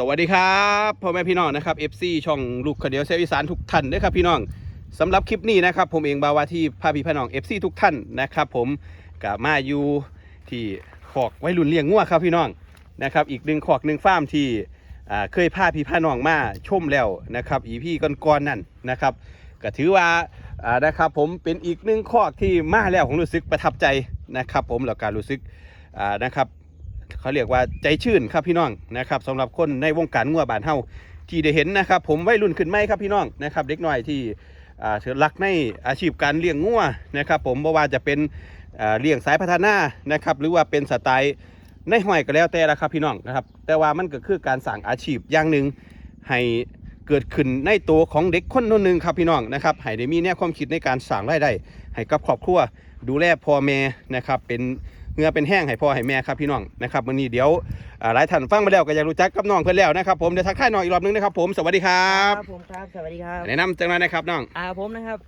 สวัสดีครับพ่อแม่พี่น้องนะครับ FC ช่องลูกขเดียวเซฟอีสานทุกท่านด้วยครับพี่น้องสำหรับคลิปนี้นะครับ ผมเองบาวาที่พาพี่พี่น้อง FC ทุกท่านนะครับ ผมกับมาอยู่ที่ขอกไว้รุ่นเลี้ยงงัวครับพี่น้องนะครับ อีกหนึ่งขอกหนึ่งฟาร์มที่เคยพาพี่พี่น้องมาชมแล้วนะครับอีพี่ก่อนๆนั่นนะครับก็ถือว่านะครับผมเป็นอีกหนึ่งขอกที่มาแล้วผมรู้สึกประทับใจนะครับ ผมแล้วก็รู้สึกนะครับ เขาเรียกว่าใจชื่นครับพี่น้องนะครับสำหรับคนในวงการงัวบานเฮาที่ได้เห็นนะครับ ผมวัยรุ่นขึ้นไหมครับพี่น้องนะครับ เด็กน้อยที่อ่าเสือรักในอาชีพการเลี้ยงงัวนะครับผมบ่ว่าจะเป็นเลี้ยงสายพัฒนานะครับหรือว่าเป็นสไตล์ในห้อยก็แล้วแต่ละครับพี่น้องนะครับ แต่ว่ามันก็คือการสั่งอาชีพอย่างหนึ่งให้เกิดขึ้นในตัวของเด็กคนนนหนึ่งครับพี่น้องนะครับให้ได้มีแนวความคิดในการสั่งรายได้ให้กับครอบครัวดูแลพ่อแม่นะครับเป็น เหงือเป็นแห้งให้พ่อให้แม่ครับพี่น้องนะครับวันนี้เดี๋ยวอ่าหลายท่านฟังมาแล้วก็อยากรู้จักกับน้องเพื่อนแล้วนะครับผมเดี๋ยวทักทายน้องอีกรอบนึงนะครับผมสวัสดีครับผมครับสวัสดีครับแนะนำจังเลยนะครับน้องอ่าผมนะครับ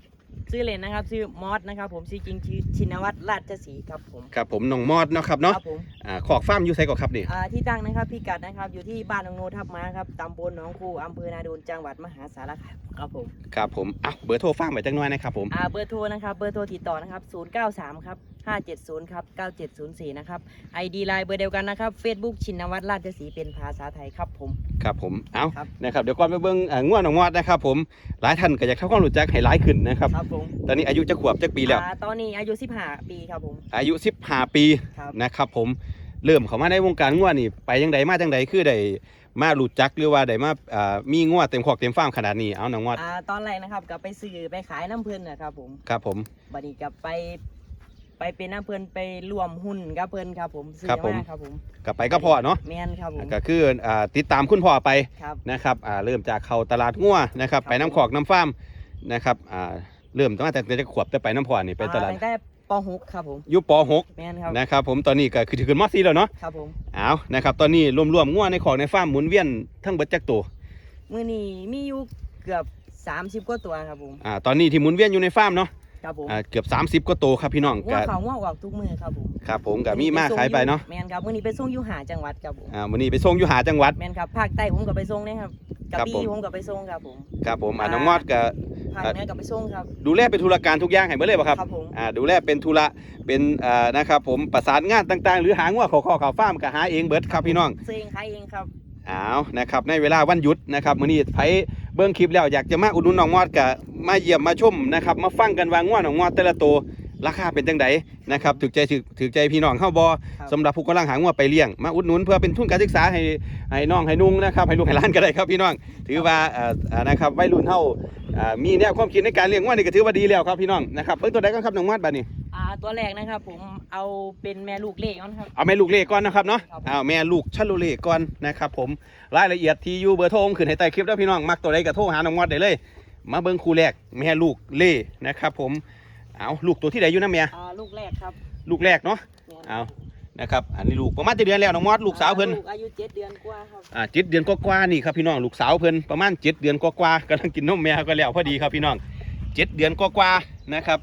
ชื่อเล่นนะครับชื่อมอสนะครับผมชื่อจริงชื่อชินวัตรราชศรีครับผมครับผมน้องมอดเนาะครับเนาะครับผมอ่าขอกฟาร์มอยู่ไซก่อนครับนี่อ่าที่ตั้งนะครับพี่กัดนะครับอยู่ที่บ้านหนองโนทับม้าครับตำบลหนองคูอำเภอนาดูนจังหวัดมหาสารคามครับผมครับผมอะเบอร์โทรฟาร์มไว้จังหน่อยนะครับผมอ่าเบอร์โทรนะครับเบอร์โทรติดต่อนะครับ093ครับ570ครับ9704นะครับ ID ไลน์เบอร์เดียวกันนะครับ Facebook ชินวัตรราชศรีเป็นภาษาไทยครับผม ครับผม เอาครับนะครับ เดี๋ยวก่อนไปเบิ้งอ่าง่วงน้องมอดนะครับผม หลายท่านก็อยากเข้าความรู้จักให้หลายขึ้นนะครับ ครับผมตอนนี้อายุจะขวบจะปีแล้ว อ่าตอนนี้อายุ 15 ปีครับผม อายุ 15 ปีครับ นะครับผม เริ่มเข้ามาในวงการง่วนี่ ไปยังไดมาจังไดคือได้มารู้จักหรือว่าได้มาอ่ามีง่วเต็มขอกเต็มฟาร์มขนาดนี้ เอาน้องมอดอ่าตอนแรกนะครับก็ไปซื้อไปขายน้ำเพิ่นนะครับผม ครับผม บัดนี้ก็ไป ไปเป็นน้ำเพิ่นไปรวมหุ้นกับเพิ่นครับผมซื้อครับผม มาครับผมกลับไปก็พอเนาะแม่นครับผม ก็คืออ่าติดตามคุณพ่อไปครับ นะครับอ่าเริ่มจากเขาตลาดงัวนะครับครับ ไปน้ำขอกน้ำฟาร์มนะครับอ่าเริ่มตั้งแต่จะขวบแต่ไปน้ำพ่อนี่ไปตลาดอ่ตั้งแต่ป .6 ครับผมอยุป แม่นครับ .6 นะครับผมตอนนี้ก็คือถือขึ้นมอซีแล้วเนาะครับผมเอานะครับตอนนี้รวมๆงัวในขอกในฟาร์มหมุนเวียนทั้งเบิดจักตัวมื้อนี้มีอยู่เกือบ 30 กว่าตัวครับผมอ่าตอนนี้ที่หมุนเวียนอยู่ในฟาร์มเนาะ ครับผมอ่าเกือบ 30กว่าตัวครับพี่น้องหัวก็เขาหัวออกทุกมือครับผมครับผมก็มีมาขายไปเนาะแม่นครับมื้อนี้ไปส่งอยู่หาจังหวัดครับผมอ่าวันนี้ไปส่งอยู่หาจังหวัด แม่นครับภาคใต้ผมก็ไปส่งนะครับกระครับบี่ผมผมก็ไปส่งครับผมครับผมอ่าน้องมอดก็ภาคเหนือก็ไปส่งครับ ดูแลเป็นธุรการทุกอย่างให้เบิดเลยป่ะครับครับผมอ่าดูแลเป็นธุระเป็นอ่านะครับผมประสานงานต่างๆ หรือหางัวเขอขอข่าวฟาร์มก็หาเองเบิดครับพี่น้อง ซื้อเองขายเองครับ อ้าวนะครับในเวลาวันหยุดนะครับมื้อนี้ไผเบิ่งคลิปแล้วอยากจะมาอุดหนุนน้องมอดก็มาเยี่ยมมาชมนะครับมาฟังกันว่างัวน้องมอดแต่ละตัวราคาเป็นจังไดนะครับถูกใจถูกถูกใจพี่น้องเฮาบ่ครับสำหรับผู้กำลังหางัวไปเลี้ยง มาอุดหนุนเพื่อเป็นทุนการศึกษาให้ให้น้องให้นุ่งนะครับให้ลูกให้หลานก็ได้ครับพี่น้อง ถือว่าเอ่ออ่านะครับวัยรุ่นเฮาอ่ามีแนวความคิดในการเลี้ยงงัวนี่ก็ถือว่าดีแล้วครับพี่น้องนะครับเบิ่งตัวใดกันครับน้องมอดบัดนี้ อ่าตัวแรกนะครับผมเอาเป็นแม่ลูกเล็กก่อนครับ เอาแม่ลูกเล่ก่อนนะครับเนาะครับผมเอาแม่ลูกชัลโลเล่ก่อนนะครับผมรายละเอียดที่อยู่เบอร์โทรผมขึ้นให้ใต้คลิปแล้วพี่น้องมักตัวใดก็โทรหาน้องมอดได้เลย มาเบิ่งคู่แรกแม่ลูกเล่นะครับผมเอาลูกตัวที่ใดอยู่นะแม่อ่าลูกแรกครับลูกแรกเนาะแม่นเอานะครับอันนี้ลูกประมาณเจ็ดเดือนแล้วน้องมอดลูกสาวเพิ่น ลูกอายุเจ็ดเดือนกว่าครับอ่าเจ็ดเดือนกว่าๆนี่ครับพี่น้องลูกสาวเพิ่นประมาณเจ็ดเดือนกว่าๆกำลังกินนมแม่ก็แล้วพอดีครับพี่น้องเจ็ดเดือนกว่าๆนะครับ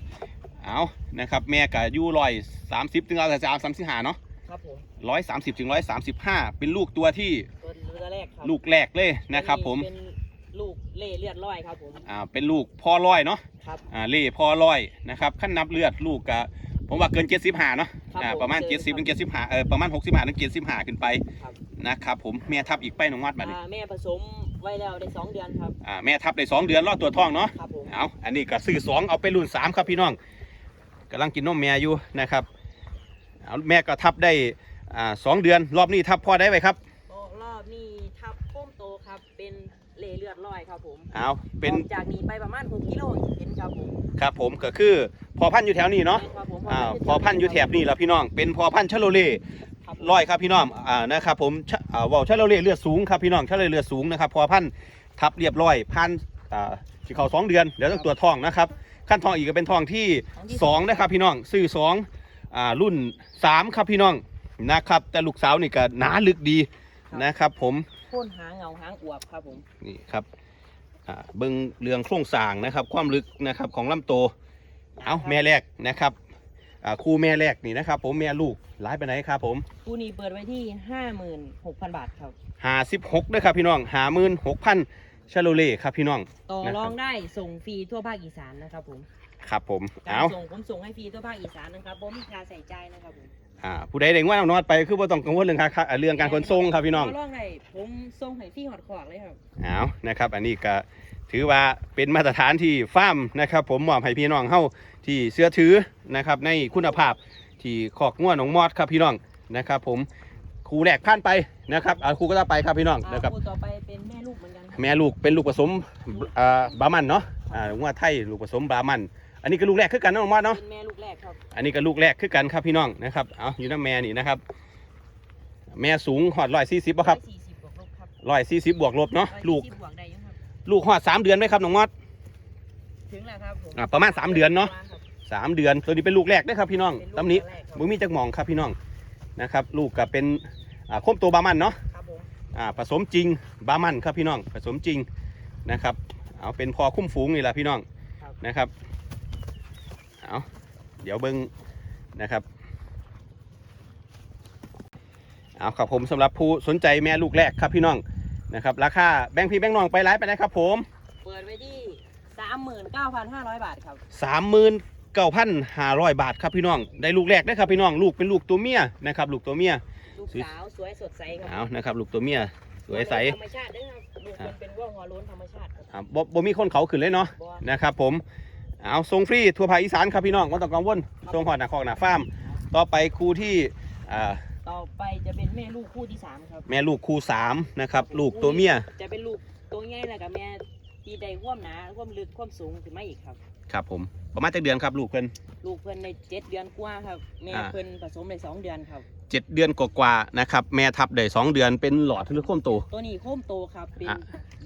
เอานะครับแม่ก็อายุร้อยสามสิบถึงร้อยสามสิบห้าเนาะครับผมร้อยสามสิบถึงร้อยสามสิบห้าเป็นลูกตัวที่ตัวตัวแรกครับลูกแรกเลยนะครับผมเป็นลูกเล่เลือดร้อยครับผมอ่าเป็นลูกพ่อร้อยเนาะครับอ่าเล่พ่อร้อยนะครับขั้นนับเลือดลูกกะผมว่าเกินเจ็ดสิบห้าเนาะครับอ่าผมประมาณเกิเจ็ดนสิบครับถึงเจ็ดสิบห้าเออประมาณหกสิบห้าถึงเจ็ดสิบห้าขึ้นไปครับนะครับผมแม่ทับอีกไปน้องวัดบัดนี้อ่าแม่ผสมไว้แล้วได้สองเดือนครับอ่าแม่ทับได้สองเดือนรอดตัวท้องเนาะครับผมเอาอันนี้ก็ซื้อสองเอาไปรุ่นสามครับพี่น้อง กำลังกินนมแม่อยู่นะครับเอาแม่ก็ทับได้อ่าสองเดือนรอบนี้ทับพ่อได้ไหมครับก็รอบนี้ทับโค้มโตครับเป็นเล่เลือดร้อยครับผมเอาเป็นออกจากนี้ไปประมาณ6กิโลเห็นครับผมครับผมก็คือพอพันธุ์อยู่แถวนี้เนาะครับผมอ่าพอพันธุ์อยู่แถบนี้แล้วพี่น้อง เป็นพอพันธุ์ชะโลเล่ครับผมร้อยครับพี่น้องอ่านะครับผมชะอ่าเว่าวชะโลเล่เลือดสูงครับพี่น้องชะโลเล่เลือดสูงนะครับพอพันธุ์ทับเรียบร้อยพันอ่าที่เขาสองเดือนเดี๋ยวต้องตรวจทองนะครับ ขั้นทองอีกก็เป็นทองที่สองนะครับพี่น้องซื้อสองอ่ารุ่นสามครับพี่น้องนะครับ แต่ลูกสาวนี่ก็หนาลึกดีนะครับ ผมโค่นหางเงาหางอวบครับผมนี่ครับอ่าเบิ้งเรืองโครงสร้างนะครับ ความลึกนะครับของลำตัวเอาแม่แรกนะครับอ่าคู่แม่แรกนี่นะครับ ผมแม่ลูกหลายไปไหนครับผมคู่นี้เปิดไว้ที่ห้าหมื่นหกพันบาทครับหาสิบหกด้วยครับพี่น้องหาหมื่นหกพัน ชาโลเล่ครับพี่น้องต่อนะครับรองได้ส่งฟรีทั่วภาคอีสานนะครับผมครับผมการเอาส่งผมส่งให้ฟรีทั่วภาคอีสานนะครับผมมีค่าใส่ใจายนะครับผมอ่าผู้ใดเด้งว่าน้องนอดไปคือบ่ต้องกังวลเรื่องค่าเรื่องการขนส่งครับพี่น้อง ต่รองได้ผมส่งให้ฟรีหอดขวากเลยครับ เอานะครับ อันนี้ก็ถือว่าเป็นมาตรฐานที่ฟาร์มนะครับ ผมมอบให้พี่น้องเฮาที่เชื่อถือนะครับ ในคุณภาพที่ขอกง่วหนองมอดครับพี่น้องนะครับ ผมครูแรกผ่านไปนะครับอ่าครูก็จะไปครับพี่น้องอ่านะครับคู่ต่อไปเป็นแม่ลูกเหมือนกันครับ แม่ลูกเป็นลูกผสมอ่าบามันเนาะอ่าง่วไทยลูกผสมบามัน อันนี้ก็ลูกแรกคือกันเนาะน้องมอดเนาะ เป็นแม่ลูกแรกครับอันนี้ก็ลูกแรกคือกันครับพี่น้องนะครับ เอาอยู่น้ำแม่นี่นะครับ แม่สูงหอดร้อยสี่สิบป่ะครับสี่สิบบวกลบครับร้อยสี่สิบบวกลบเนาะ ลูก 140บวกได้ยังครับ ลูกหอดสามเดือนไหมครับน้องมอด ถึงแล้วครับผมอ่าประมาณสามเดือนเนาะครับสามเดือน ตัวนี้เป็นลูกแรกนะครับพี่น้องเป็นลูกตำนี้ตัวแรกครับมึงมีจักหมองครับพี่น้องนะครับ ลูกก็เป็นอ่าคมตัวบามันเนาะครับผม อ่าผสมจริงบามันครับพี่น้องผสมจริงนะครับเอาเป็นพอคุ้มฝูงนี่แหละพี่น้องครับนะครับเอาเดี๋ยวเบิ้งนะครับเอาครับผมสำหรับผู้สนใจแม่ลูกแรกครับพี่น้องนะครับราคาแบงค์พี่แบงค์น้องไปไลฟ์ไปนะครับผมเปิดไว้ที่สามหมื่นเก้าพันห้าร้อยบาทครับสามหมื่นเก้าพันห้าร้อยบาทครับพี่น้องได้ลูกแรกนะครับพี่น้องลูกเป็นลูกตัวเมียนะครับลูกตัวเมียลู กสวยสาวสวยสดใสครัเอานะครับลูกตัวเมียสวยใสธรรมชาติเด้วยครับลูกมันเป็นว่าหัวโล้นธรรมชาติครับอ่าบ่บ่มีคนเขาขึ้นเลยเนาะบ่นะครับผมเอาทรงฟรีทั่วภาคอีสานครับพี่น้องไม่ต้องกังวลทรงหอดหนาคอกหนาฟาร์มต่อไปครูที่อ่าต่อไปจะเป็นแม่ลูกคู่ที่สามครับแม่ลูกครูสามนะครับลูกตัวเมียจะเป็นลูกตัวใหญ่แล้วกับแม่ตีใดห่วามหนาห่วามลึกห่วามสูงขึ้นมาอีกครับ ครับผมประมาณจักเดือนครับลูกเพิ่น ลูกเพิ่นในเจ็ดเดือนกว่าครับแม่อ่า เพิ่นผสมในสองเดือนครับ เจ็ดเดือนกว่าๆนะครับ แม่ทับได้สองเดือนเป็นหลอดหรือโค้มโต ตัวนี้โค้มโตครับเป็นอะ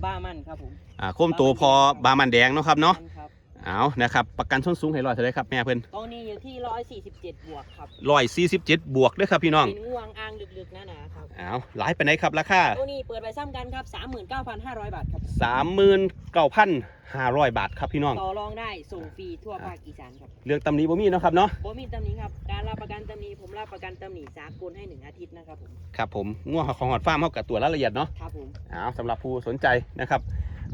บ้ามันครับผมอ่าโค้มโตพอบามันแดงเนาะครับเนาะครับ เอานะครับประกันส้นสูงให้ร้อยเท่าไหรครับแม่เพิ่นตัวนี้อยู่ที่ร้อยสี่สิบเจ็ดบวกครับร้อยสี่สิบเจ็ดบวกเด้วยครับพี่น้องเป็นงวงอ่างลึกๆหนาๆครับเอาหลายไปไหนครับราคาตัวนี้เปิดไปซ้ำกันครับสามหมื่นเก้าพันห้าร้อยบาทครับสามหมื่นเก้าพันห้าร้อยบาทครับพี่น้องต่อรองได้ส่งฟรีทั่วภาคอีสานครับเรื่องตำหนี้บ่มีเนาะครับเนาะบ่มีตำหนิครับการรับประกันตำหนิผมรับประกันตำหนิสากลให้หนึ่งอาทิตย์นะครับผมครับผมง่วงของหอดฟาร์มเขากับตัวรายละเอียดเนาะครับผมเอาสำหรับผู้สนใจนะครับ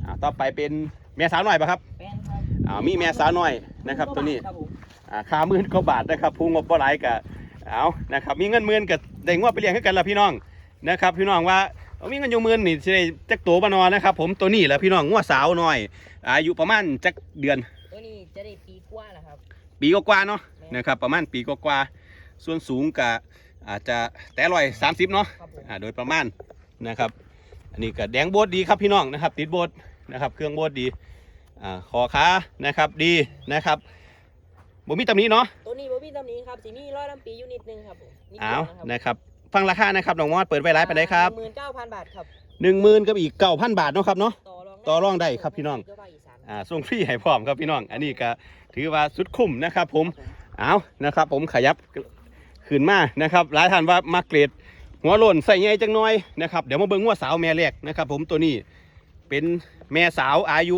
อ่าต่อไปเป็นแม่สาวหน่อยปะครับแฟนครับ อ่ามีแม่สาวน้อยนะครับตัวนี้ครับผมอ่าค่าหมื่นกว่าบาทนะครับผู้งบบ่หลายกะเอานะครับมีเงินหมื่นกับได้งวดไปเลี้ยงให้กันละพี่น้องนะครับ พี่น้องว่าเอามีเงินอยู่หมื่นนี่สิได้จักตัวบ่นอนนะครับ ผมตัวนี้แหละพี่น้องงวดสาวน้อย อายุประมาณจักเดือน ตัวนี้จะได้ปีกว่าแล้วครับปีกว่าๆเนาะนะครับประมาณปีกว่าๆส่วนสูงกะอาจจะแต่ร้อยสามสิบเนาะครับผมอ่าโดยประมาณนะครับ อันนี้ก็แดงโบดดีครับพี่น้องนะครับ ติดโบดนะครับ เครื่องโบดดี อ่าคอขานะครับดีนะครับบ่มีตำหนี้เนาะตัวนี้บ่มีตำหนิครับสีมีร้อยลำปีอยู่นิดนึงครับผมนิดอ้าวเดียวนะครับนะครับฟังราคานะครับน้องมอดเปิดไว้ร้ายไปได้ครับหมื่นเก้าพันบาทครับหนึ่งหมื่นกับอีกเก้าพันบาทเนาะครับเนาะ ต่อรองต่อรองได้ครับพี่น้องทั่วภาคอีสานอ่าส่งฟรีให้พร้อมครับพี่น้อง อันนี้ก็ถือว่าสุดคุ้มนะครับผมครับผมเอานะครับ ผมขยับขึ้นมานะครับหลายท่านว่ามาเกรดหัวโลนใส่ใหญ่จังน้อยนะครับเดี๋ยวมาเบิ่งว่าสาวแม่แรกนะครับ ผมตัวนี้เป็นแม่สาวอายุ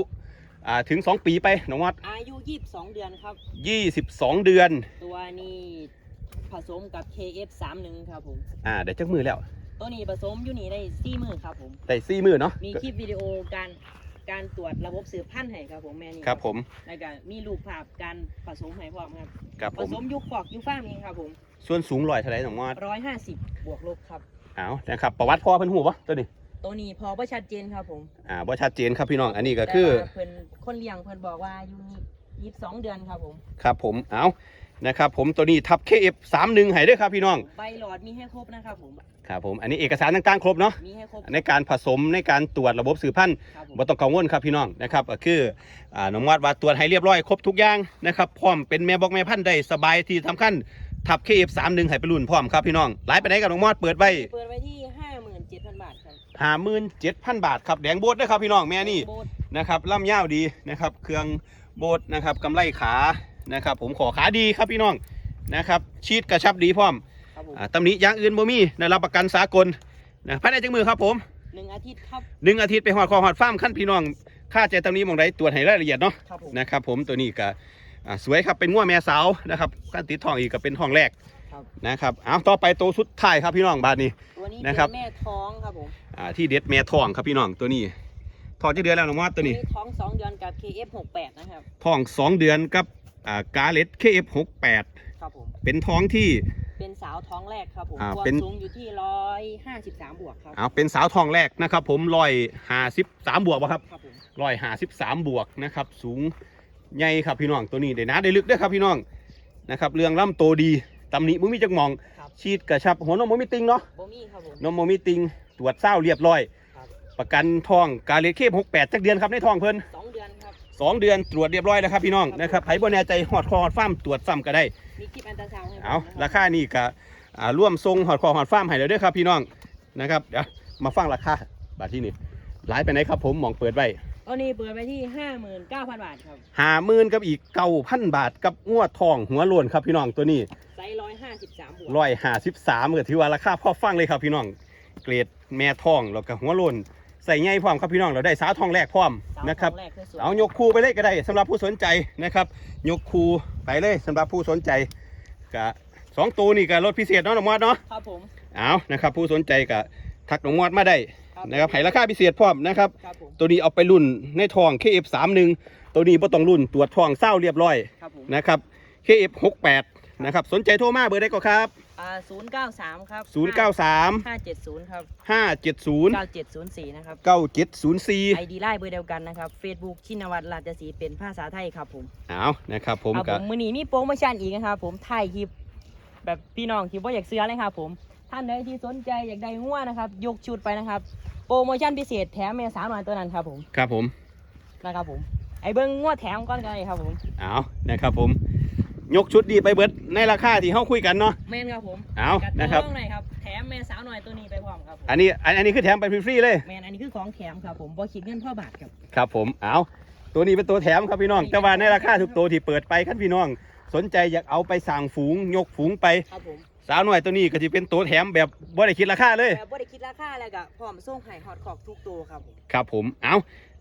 อ่าถึง 2 ปีไปน้องมอดอายุยี่สิบสองเดือนครับ 22 เดือน ตัวนี้ผสมกับ KF 3 1 ครับผม อ่าเดี๋ยวจักมือแล้ว ตัวนี้ผสมอยู่นี่ได้สี่มือครับผมได้ซี่มือเนาะ มีคลิปวิดีโอการการตรวจระบบสืบพันธุ์ให้ครับผมแม่นี่ครับผม แล้วก็มีรูปภาพการผสมให้พร้อมครับ ครับผผม สมยุคฟอกยุคฟ้าร์มเองครับผมส่วนสูงลอยเท่าไหรน้องมอดร้อยห้าสิบบวกลบครับ เอานะครับ ประวัติพ่อเพิ่นหูปะตัวนี้ ตัวนี้พอประชัดเจนครับผมอ่าบ่ชัดเจนครับพี่น้องอันนี้ก็คือแต่ว่าเพิ่นคนเลี้ยงเพิ่นบอกว่าอายู่ยี่สิบสองเดือนครับผม ครับผมเอานะครับผมตัวนี้ทับ KF31 ให้ด้วยครับพี่น้องใบหลอดมีให้ครบนะครับผม ครับผมอันนี้เอกสารต่างๆครบเนาะมีให้ครบในการผสมในการตรวจระบบสืบพันธุ์ครับผมบ่ต้องกังวลครับพี่น้องนะครับก็คืออ่าน้องมอดว่าตรวจให้เรียบร้อยครบทุกอย่างนะครับพร้อมเป็นแม่บอกแม่พันธุ์ได้สบายที่สำคัญทับ KF31 ให้ไปรุ่นพร้อมครับพี่น้องหลายไปไหนกับน้องมอดเปิดไว้ เปิดไว้ที่ห้าหมื่นเจ็ดพันบาทครับ57,000บาทครับแดงโบดด้วยครับพี่น้องแม่นี่โบสนะครับล่ำยาวดีนะครับ เครื่องโบดนะครับกำไรขานะครับ ผมขอขาดีครับพี่น้องนะครับชีดกระชับดีพร้อมครับผมอ่าตำหนิอย่างอื่นบ่มีได้รับประกันสากลนะภายในจังมือครับผมหนึ่งอาทิตย์ครับหนึ่งอาทิตย์ไปหอดคอหอดฟาร์มขั้นพี่น้องค่าใจตำหนิหมองใดตรวจให้รายละเอียดเนาะครับผมนะครับผมตัวนี้ก็อ่าสวยครับเป็นงัวแม่สาวนะครับการติดทองอีกก็เป็นทองแรกครับนะครับเอาต่อไปตัวสุดท้ายครับพี่น้องบาดนี้ตัวนี้นะครับเป็นแม่ท้องครับผม อ่าที่เด็ดแม่ทองครับพี่น้องตัวนี้ทองจะเดือนแล้วน้องมอดตัวนี้ท้องสองเดือนกับ KF68 นะครับทองสองเดือนกับอ่ากาเลต KF68 ครับผมเป็นท้องที่ เป็นสาวท้องแรกครับผมอ่าความเป็น สูงอยู่ที่ร้อยห้าสิบสามบวกครับเอาเป็นสาวทองแรกนะครับ ผมร้อยห้าสิบสามบวกป่ะครับ ครับผมร้อยห้าสิบสามบวกนะครับ สูงใหญ่ครับพี่น้องตัวนี้ได้หนาได้ลึกเด้วยครับพี่น้องนะครับเรื่องล่ำโตดีตำหนิมึงมีจักมอง ครับชีดกระชับหัวนมมมีติงเนาะโบมี่ครับผมนมมมีติง ตรวจเศร้าเรียบร้อย ครับ ประกันทองกาเลตเคหกแปดจักเดือนครับในทองเพิ่นสองเดือนครับ สองเดือนตรวจเรียบร้อยแล้วครับพี่น้องครับ นะครับไผบ่แน่ใจหอดคอหอดฟ้าร์มตรวจซ้ำก็ได้ มีคลิปอันตราซาวด์ให้ผมเอานะราครับคานี่ก็อ่าร่วมทรงหอดคอหอดฟ้าร์มให้แล้วเด้วยครับพี่น้องนะครับเดี๋ยวมาฟังราคาบาทที่นี่หลายไปไหนครับผมหมองเปิดไว้ตอนนี้เปิดไปที่ห้าหมื่นเก้าพันบาทครับ หาหมื่นกับอีกเก้าพันบาทกับงวดทองหัวโล้วนครับพี่น้องตัวนี้ไซส์ร้อยห้าสิบสามบวกร้อยหาสิบสามก็ถือว่าราคาพอฟังเลยครับพี่น้อง เกรดแม่ทองแล้วก็หัวโล้นใส่ใหญ่พร้อมครับพี่น้องเราได้สาวทองแรกพร้อมสาวนะครับท้องแรกสวยๆเอายกคูไปเลยก็ได้สำหรับผู้สนใจนะครับ ยกคูไปเลยสำหรับผู้สนใจกะสองตัวนี่ก็ลดพิเศษเนาะน้องมอดเนาะครับผมเอานะครับ ผู้สนใจก็ทักน้องมอดมาได้ครับนะครับให้ราคาพิเศษพร้อมนะครับครับผมตัวนี้เอาไปรุ่นในทอง KF31 ตัวนี้บ่ต้องรุ่นตรวจทองเศร้าเรียบร้อยครับผมนะครับ KF68 นะครับสนใจโทรมาเบอร์ได้ก็ครับ อ่าศูนย์เก้าสามครับ093ห้าเจ็ดศูนย์ครับ570เก้าเจ็ดศูนย์สี่นะครับ9704ไอดีไลน์เบอร์เดียวกันนะครับ Facebook ชินวัตรราชสีห์เป็นภาษาไทยครับผมเอานะครับผมเอาผก็มมือนี้มีโปรโมชั่นอีกนะครับผมถ่ายคลิปแบบพี่น้องที่ว่าอยากซื้อเลยครับผมท่านใดที่สนใจอยากได้งัวนะครับยกชุดไปนะครับโปรโมชั่นพิเศษแถมเมษาหน่อยตัวนั้นครับผมครับผมนะครับผมไอเบิ้งงัวแถมก่อนกันเลยครับผมเอานะครับผม ยกชุดดีไปเบิดในราคาที่เฮาคุยกันเนาะ แม่นครับผมเอากัดนะครับตัวหน่อยครับ แถมเมษาหน่อยตัวนี้ไปพร้อมครับผมอันนี้อันอันนี้คือแถมไปฟรีๆเลย แมนอันนี้คือของแถมครับผมบ่คิดเงินพ่อบาทครับ ครับผม เอาตัวนี้เป็นตัวแถมครับพี่น้อง แต่ว่าในราคาทุกตัวที่เปิดไปครับพี่น้อง สนใจอยากเอาไปสั่งฝูง ยกฝูงไป ครับผมสาวหน่อยตัวนี้ก็จะเป็นตัวแถมแบบบ่ได้คิดราคาเลยแต่บ่ได้คิดราคาอะไรก็พร้อมส่งให้ฮอตขอกทุกตัวครับผม ครับผม เอา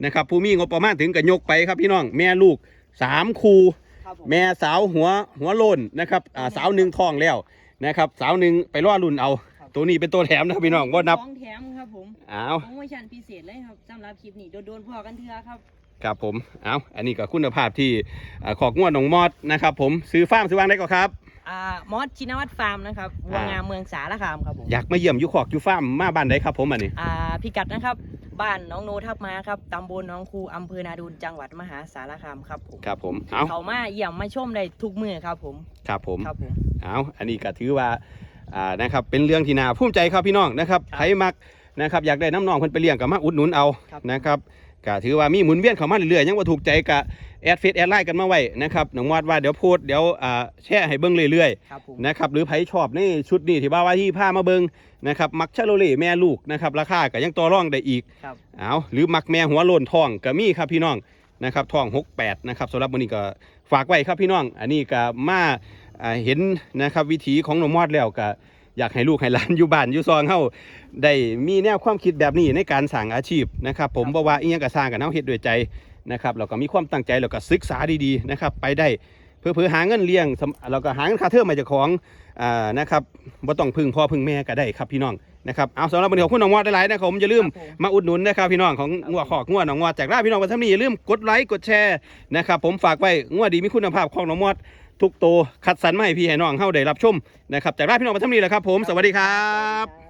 นะครับ ผู้มีงบประมาณถึงกับยกไปครับพี่น้อง แม่ลูกสามคู่ ครับผม แม่สาวหัวหัวโลนนะครับอ่าสาวหนึ่งทองแล้วนะครับ สาวหนึ่งไปรอรุ่นเอาตัวนี้เป็นตัวแถมนะครับพี่น้องว่านับของแถมครับผมเอาโปรโมชั่นพิเศษเลยครับสำหรับคลิปนี้โดนๆพอกันเถอะครับ ครับผมเอาอันนี้ก็คุณภาพที่อ่าขอกงวดหนองมอดนะครับ ผมซื้อฟาร์มซื้อวางได้ก็ครับ อ่ามอสชินวัตรฟาร์มนะครับวัวงามเมืองสารคามครับผมอยากมาเยี่ยมอยุคอกอยุฟาร์มมาบ้านใดครับผมอันนี้อ่าพิกัดนะครับ บ้านน้องโนทับมาครับตำบลหน้องคูอำเภอนาดูนจังหวัดมหาสารคามครับผมครับผมเอาเขามาเยี่ยมมาชมได้ทุกมือครับผมครับผมครับผมเอาอันนี้ก็ถือว่าอ่านะครับเป็นเรื่องที่น่าภูมิใจครับพี่น้องนะครับครับใครมักนะครับอยากได้น้ำนองเพิ่นไปเลี้ยงก็มาอุดหนุนเอาครับนะครับ ก็ถือว่ามีหมุนเวียนเข้ามาเรื่อยๆยังว่าถูกใจก็แอดเฟซแอดไลน์กันมาไว้นะครับน้องมอดว่าเดี๋ยวโพสต์เดี๋ยวอ่าแชร์ให้เบิ่งเรื่อยๆครับผมนะครับหรือไผชอบในชุดนี้ที่ว่าว่าที่ผ้ามาเบิงนะครับมักชาโลเล่แม่ลูกนะครับราคาก็ยังต่อรองได้อีก ครับ เอาหรือมักแม่หัวโลนทองก็มีครับพี่น้องนะครับทอง 68นะครับสำหรับวันนี้ก็ฝากไว้ครับพี่น้อง อันนี้ก็มาอ่าเห็นนะครับวิถีของหนองมอดแล้วก็ อยากให้ลูกให้หลานอยู่บ้านอยู่ซองเฮาได้มีแนวความคิดแบบนี้ในการสั่งอาชีพนะครับผมบ่ว่าอีหยังก็สร้างกันเฮาเฮ็ดด้วยใจนะครับแล้วก็มีความตั้งใจแล้วก็ศึกษาดีๆนะครับไปได้เพื่อเพื่อหาเงินเลี้ยงสำแล้วก็หาเงินค่าเทอมมาจากของอ่านะครับบ่ต้องพึ่งพ่อพึ่งแม่ก็ได้ครับพี่น้องนะครับเอาสำหรับวันนี้ขอบคุณน้องมอดหลายๆนะครับผมอย่าลืมครับผมมาอุดหนุนนะครับพี่น้องของงัวขอกงัวหนองงอจากร้านพี่น้องวันนี้อย่าลืมกดไลค์กดแชร์นะครับผมฝากไว้งัวดีมีคุณภาพของน้องมอด ทุกตัวคัดสรรมาให้พี่ให้น้องเฮาได้รับชมนะครับจากร้านพี่น้องวันนี้แหละครับผมสวัสดีครับ